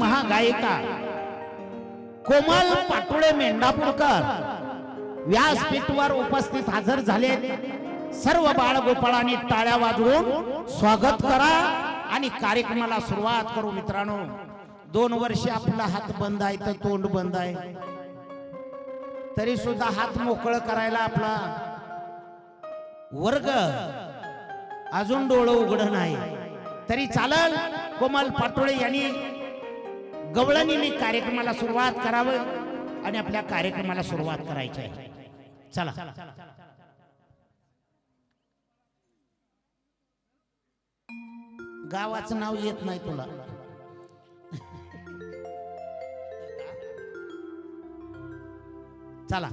महागायिका. कोमल पाटोळे मेंढापूरकर. व्यासपीठवर उपस्थित हजर झाले सर्व बाळ गोपाळांनी टाळ्या वाजवून स्वागत करा आणि कार्यक्रमाला सुरुवात करू मित्रांनो. दोन वर्ष आपला हात बंद आहे तर तोंड बंद आहे. तरी सुद्धा हात मोकळ करायला आपला वर्ग अजून डोळं उघड नाही. तरी चालल कोमल पाटोळे यांनी गवळणीने कार्यक्रमाला सुरुवात करावं आणि आपल्या कार्यक्रमाला सुरुवात करायची आहे. चला. गावाचं नाव येत नाही तुला. चला.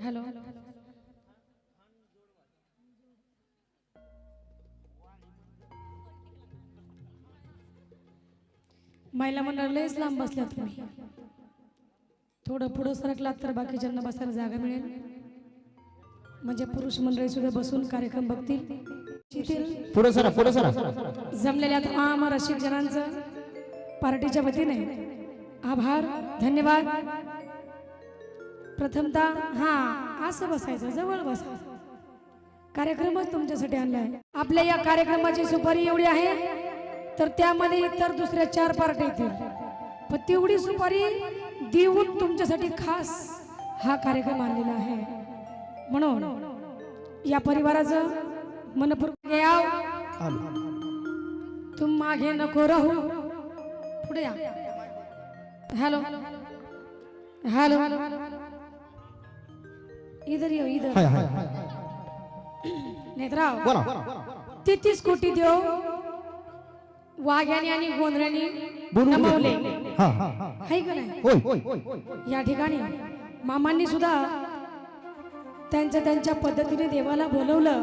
हॅलो. महिला मंडळ लयच लांब बसल्या तुम्ही. थोडं पुढं सरकलात तर बाकीच्यांना बसायला जागा मिळेल. म्हणजे पुरुष मंडळी सुद्धा बसून कार्यक्रम बघतील. शिकतील. पुढे सरा पुढे सरा. जमलेल्या तमाम रसिक जनांचं पार्टीच्या वतीने आभार धन्यवाद. प्रथमतः हा असं बसायचं जवळ बसायचं कार्यक्रमच तुमच्यासाठी आणलाय. आपल्या या कार्यक्रमाची सुपारी एवढी आहे. तर त्यामध्ये इतर दुसऱ्या चार पार्टी येतील. पण तेवढी सुपारी देऊन तुमच्यासाठी खास हा कार्यक्रम आणलेला आहे. म्हणून या परिवाराचं मनपूर्वक याव तुम मागे नको राहू. पुढे या. हॅलो. हॅलो. इधर येऊ इधर. नेत्राव. तेहतीस कोटी देव वाघ्याने आणि गोंधळ्याने नमवले हाय का नाही? या ठिकाणी मामांनी सुद्धा त्यांच्या त्यांच्या पद्धतीने देवाला बोलवलं.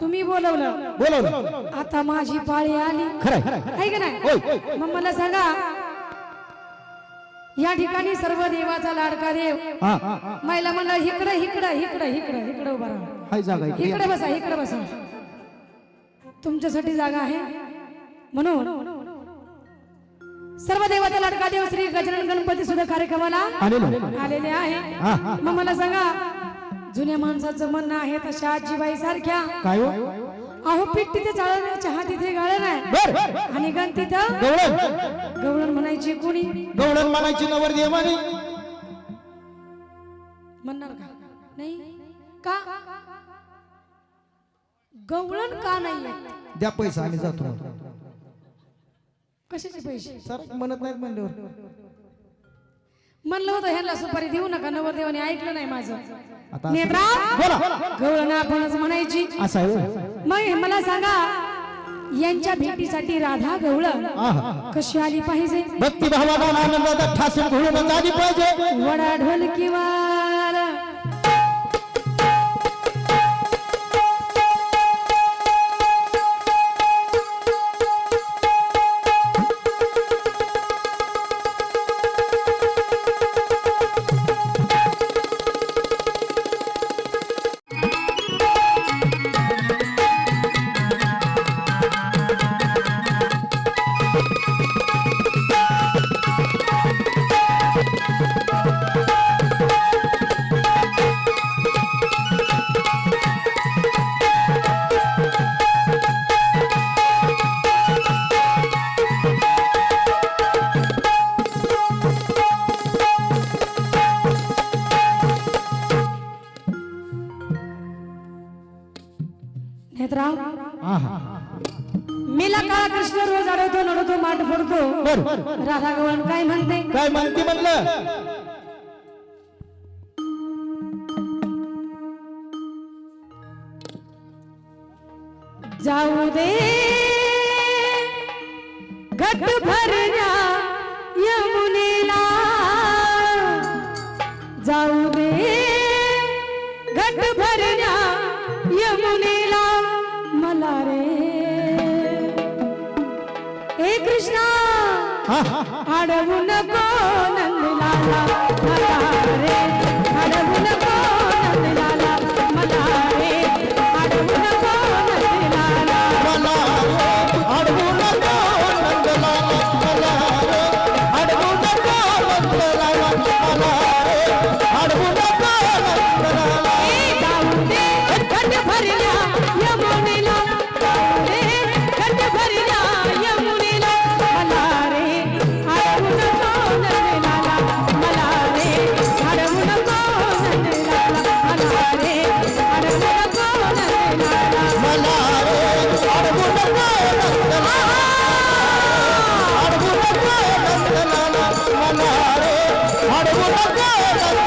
तुम्ही बोलवलं. बोलवलं. आता माझी पाळी आली. आहे का नाही? मग मला सांगा या ठिकाणी सर्व देवाचा लाडका देव. महिला मंडळ इकडं इकडं इकडं इकडं इकडं उभा राहा. इकडे बसा इकडे बसा. तुमच्यासाठी जागा आहे. म्हणून सर्व देवाचा लाडका देव श्री गजानन गणपती सुद्धा कार्यक्रमाला आलेलो आहे. मग मला सांगा जुन्या माणसाचं म्हणणं आहे तशा आजीबाई सारख्या. काय हो? अहो पीठ तिथे नाही, चहा तिथे गाळण आहे. आणि गण तिथं गवळण. गवळण म्हणायची कोणी? गवळण मानायची नवर देवाने म्हणणार का? नाही. का? गवळण का नाही द्या पैसा आम्ही जातो कशाचे पैसे? सर म्हणत नाहीत म्हणल्यावर. म्हणलं होतं ह्यांना सुपारी देऊ नका नवरदेवाने ऐकलं नाही माझं. आता नेत्रा गवळण आपणच म्हणायची. असं आहे होय. मग हे मला सांगा यांच्या भेटीसाठी राधा गवळण हा कशी आली पाहिजे? भक्ती भावाला आनंदाचा ठासून घोळून आली पाहिजे. वडा ढोलकीवार नेत्रा हा मेला काळा कृष्ण रोज अडवतो नडवतो माठ फोडतो. राधा गवळण काय म्हणते? काय म्हणते म्हणलं? जाऊ दे. हा हा Lord.